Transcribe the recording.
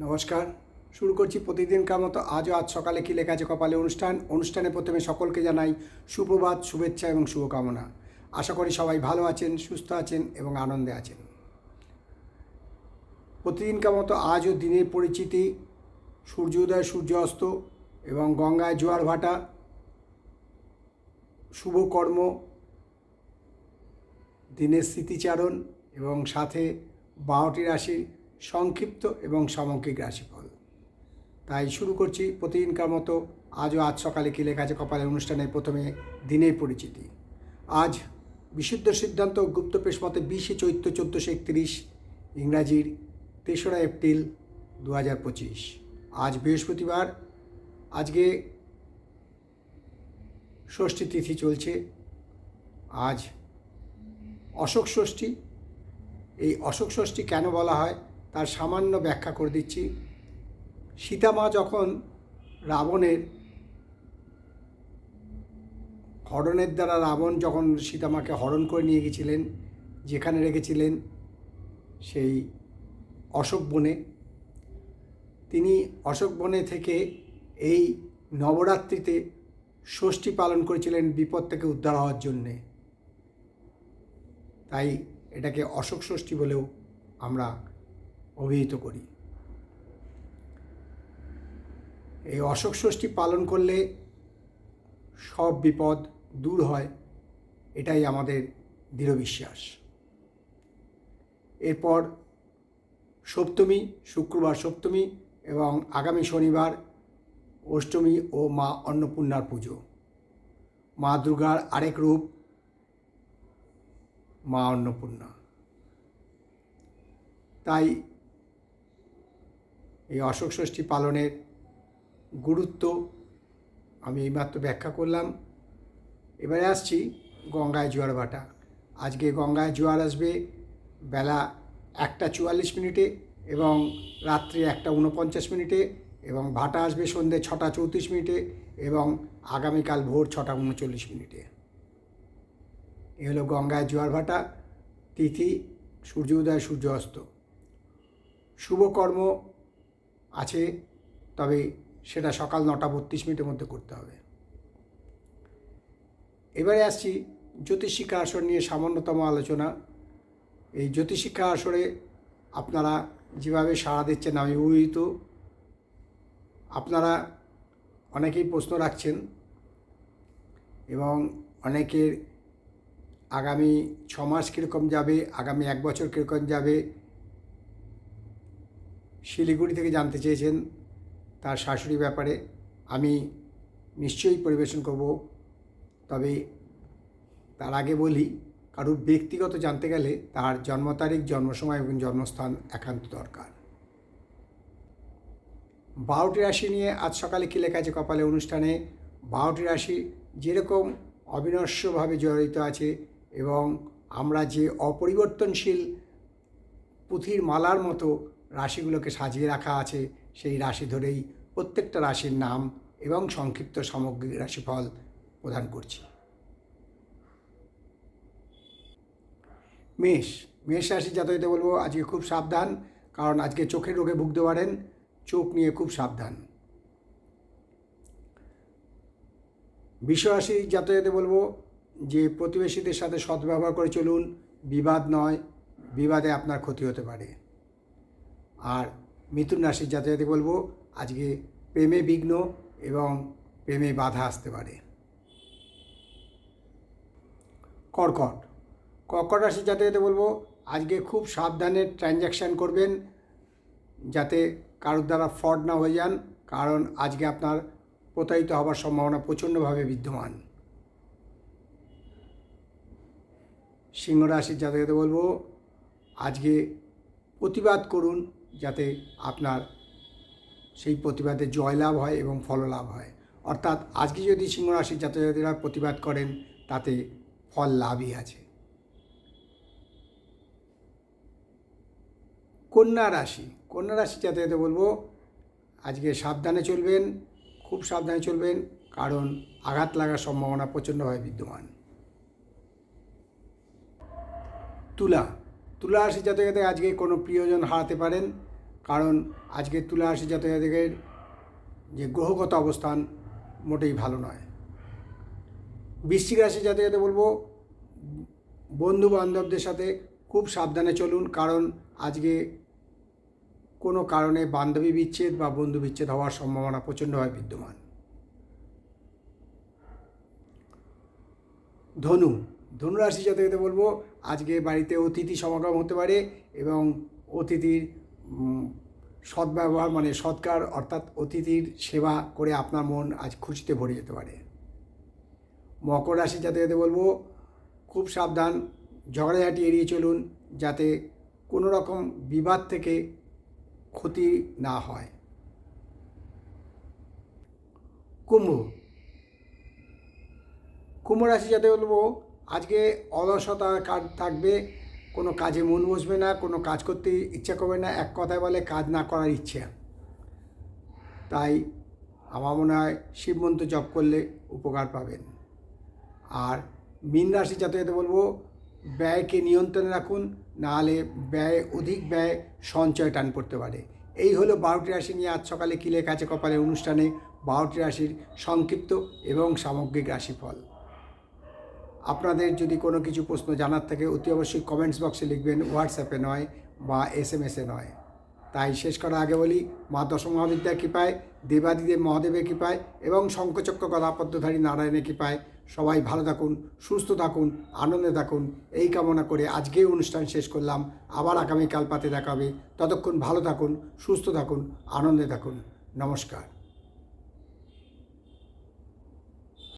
নমস্কার। শুরু করছি প্রতিদিনকার মতো আজও আজ সকালে কি লেখা আছে কপালে অনুষ্ঠান। অনুষ্ঠানে প্রথমে সকলকে জানাই সুপ্রভাত, শুভেচ্ছা এবং শুভকামনা। আশা করি সবাই ভালো আছেন, সুস্থ আছেন এবং আনন্দে আছেন। প্রতিদিনকার মতো আজও দিনের পরিচিতি, সূর্যোদয় সূর্য অস্ত এবং গঙ্গায় জোয়ার ভাটা শুভকর্ম দিনের স্মৃতিচারণ এবং সাথে বারোটি রাশির সংক্ষিপ্ত এবং সামগ্রিক রাশিফল। তাই শুরু করছি প্রতিদিনকার মতো। আজও আজ সকালে কি লেখা আছে কপালের অনুষ্ঠানে প্রথমে দিনের পরিচিতি। আজ বিশুদ্ধ সিদ্ধান্ত গুপ্তপেশ মতে বিশে চৈত্র চোদ্দোশো একত্রিশ, ইংরাজির তেসরা এপ্রিল দু হাজার পঁচিশ। আজ বৃহস্পতিবার। আজকে ষষ্ঠী তিথি চলছে। আজ অশোক ষষ্ঠী। এই অশোক ষষ্ঠী কেন বলা হয়? তার সামান্য ব্যাখ্যা করে দিচ্ছি। সীতামা যখন রাবণের, হরণের দ্বারা রাবণ যখন সীতামাকে হরণ করে নিয়ে গেছিলেন, যেখানে রেখেছিলেন সেই অশোক বনে, তিনি অশোক বনে থেকে এই নবরাত্রিতে ষষ্ঠী পালন করেছিলেন বিপদ থেকে উদ্ধার হওয়ার জন্যে। তাই এটাকে অশোক ষষ্ঠী বলেও আমরা অভিহিত করি। এই অশোক ষষ্ঠী পালন করলে সব বিপদ দূর হয়, এটাই আমাদের দৃঢ় বিশ্বাস। এরপর সপ্তমী, শুক্রবার সপ্তমী এবং আগামী শনিবার অষ্টমী ও মা অন্নপূর্ণার পুজো। মা দুর্গার আরেক রূপ, মা অন্নপূর্ণা। তাই এই অশোক ষষ্ঠী পালনের গুরুত্ব আমি এইমাত্র ব্যাখ্যা করলাম। এবারে আসছি গঙ্গায় জোয়ার ভাটা। আজকে গঙ্গায় জোয়ার আসবে বেলা একটা চুয়াল্লিশ মিনিটে এবং রাত্রি একটা উনপঞ্চাশ মিনিটে এবং ভাটা আসবে সন্ধ্যে ছটা চৌত্রিশ মিনিটে এবং আগামীকাল ভোর ছটা উনচল্লিশ মিনিটে। এ হলো গঙ্গায় জোয়ার ভাটা, তিথি সূর্য উদয় সূর্য অস্ত শুভকর্ম আছে, তবে সেটা সকাল নটা বত্রিশ মিনিটের মধ্যে করতে হবে। এবারে আসছি জ্যোতিষিক্ষা আসর নিয়ে সামান্যতম আলোচনা। এই জ্যোতিষিক্ষা আসরে আপনারা যেভাবে সাড়া দিচ্ছেন, আমি অভিহিত আপনারা অনেকেই প্রশ্ন রাখছেন এবং অনেকের আগামী ছ মাস কীরকম যাবে, আগামী এক বছর কীরকম যাবে শিলিগুড়ি থেকে জানতে চেয়েছেন তার শাশুড়ি ব্যাপারে, আমি নিশ্চয়ই পরিবেশন করব। তবে তার আগে বলি, কারোর ব্যক্তিগত জানতে গেলে তার জন্ম তারিখ, জন্ম সময় এবং জন্মস্থান একান্ত দরকার। বারোটি রাশি নিয়ে আজ সকালে কী লেখা আছে কপালে অনুষ্ঠানে? বারোটি রাশি যেরকম অবিনশ্বভাবে জড়িত আছে এবং আমরা যে অপরিবর্তনশীল পুঁথির মালার মতো রাশিগুলোকে সাজিয়ে রাখা আছে, সেই রাশি ধরেই প্রত্যেকটা রাশির নাম এবং সংক্ষিপ্ত সামগ্রিক রাশিফল প্রদান করছি। মেষ মেষ রাশি জাতকদের বলব আজকে খুব সাবধান, কারণ আজকে চোখের রোগে ভুগতে পারেন, চোখ নিয়ে খুব সাবধান। বিশ্বরাশি জাতকদের বলব যে প্রতিবেশীদের সাথে সদ্ব্যবহার করে চলুন, বিবাদ নয়, বিবাদে আপনার ক্ষতি হতে পারে। আর মিথুন রাশির জাতকদের বলব, আজকে প্রেমে বিঘ্ন এবং প্রেমে বাধা আসতে পারে। কর্কট। কর্কট রাশির জাতকদের বলব, আজকে খুব সাবধানে ট্রানজ্যাকশান করবেন যাতে কারোর দ্বারা ফ্রড না হয়ে যান, কারণ আজকে আপনার প্রতারিত হবার সম্ভাবনা প্রচণ্ডভাবে বিদ্যমান। সিংহ রাশির জাতকদের বলব, আজকে প্রতিবাদ করুন যাতে আপনার সেই প্রতিবাদে জয়লাভ হয় এবং ফললাভ হয়। অর্থাৎ আজকে যদি সিংহ রাশির জাতকরা প্রতিবাদ করেন, তাতে ফল লাভই আছে। কন্যা রাশি কন্যা রাশি জাতকদের বলব, আজকে সাবধানে চলবেন, খুব সাবধানে চলবেন, কারণ আঘাত লাগার সম্ভাবনা প্রচণ্ডভাবে বিদ্যমান। তুলা তুলা রাশি জাতকদের আজকে কোনো প্রিয়জন হারাতে পারেন, কারণ আজকে তুলা রাশি জাতকের যে গ্রহগত অবস্থান মোটেই ভালো নয়। বৃশ্চিক রাশি জাতকে বলব বন্ধু বান্ধবদের সাথে খুব সাবধানে চলুন, কারণ আজকে কোনো কারণে বান্ধবী বিচ্ছেদ বা বন্ধু বিচ্ছেদ হওয়ার সম্ভাবনা প্রচণ্ডভাবে বিদ্যমান। ধনু ধনুরাশি জাতকদের বলব, আজকে বাড়িতে অতিথি সমাগম হতে পারে এবং অতিথির সদ্ব্যবহার মানে সৎকার অর্থাৎ অতিথির সেবা করে আপনার মন আজ খুশিতে ভরে যেতে পারে। মকর রাশি জাতকদের বলব, খুব সাবধান, ঝগড়াঝাটি এড়িয়ে চলুন যাতে কোনো রকম বিবাদ থেকে ক্ষতি না হয়। কুম্ভ। কুম্ভ রাশি যাতে বলব আজকে অলসতা থাকবে, কোনো কাজে মন বসবে না, কোনো কাজ করতে ইচ্ছা করবে না, এক কথায় বলে কাজ না করার ইচ্ছা। তাই আমার মনে হয় শিব মন্ত্র জপ করলে উপকার পাবেন। আর মীন রাশি যাতে বলব, ব্যয়কে নিয়ন্ত্রণে রাখুন, নাহলে ব্যয় অধিক ব্যয় সঞ্চয় টান পড়তে পারে। এই হলো বারোটি রাশি নিয়ে আজ সকালে কিলে কাছে কপালে অনুষ্ঠানে। বারোটি রাশির সংক্ষিপ্ত এবং সামগ্রিক রাশিফল। আপনাদের যদি কোনো কিছু প্রশ্ন জানার থাকে, অতি অবশ্যই কমেন্টস বক্সে লিখবেন হোয়াটসঅ্যাপে নয় বা এস এম এসে নয়। তাই শেষ করার আগে বলি, মা দশম মহাবিদ্যার কৃপায়, দেবাদিদেব মহাদেবের কৃপায় এবং শঙ্কচক্র কলাপদ্মধারী নারায়ণের কৃপায় সবাই ভালো থাকুন, সুস্থ থাকুন, আনন্দে থাকুন। এই কামনা করে আজকে অনুষ্ঠান শেষ করলাম। আবার আগামীকাল পাতে দেখাবে ততক্ষণ ভালো থাকুন, সুস্থ থাকুন, আনন্দে থাকুন। নমস্কার।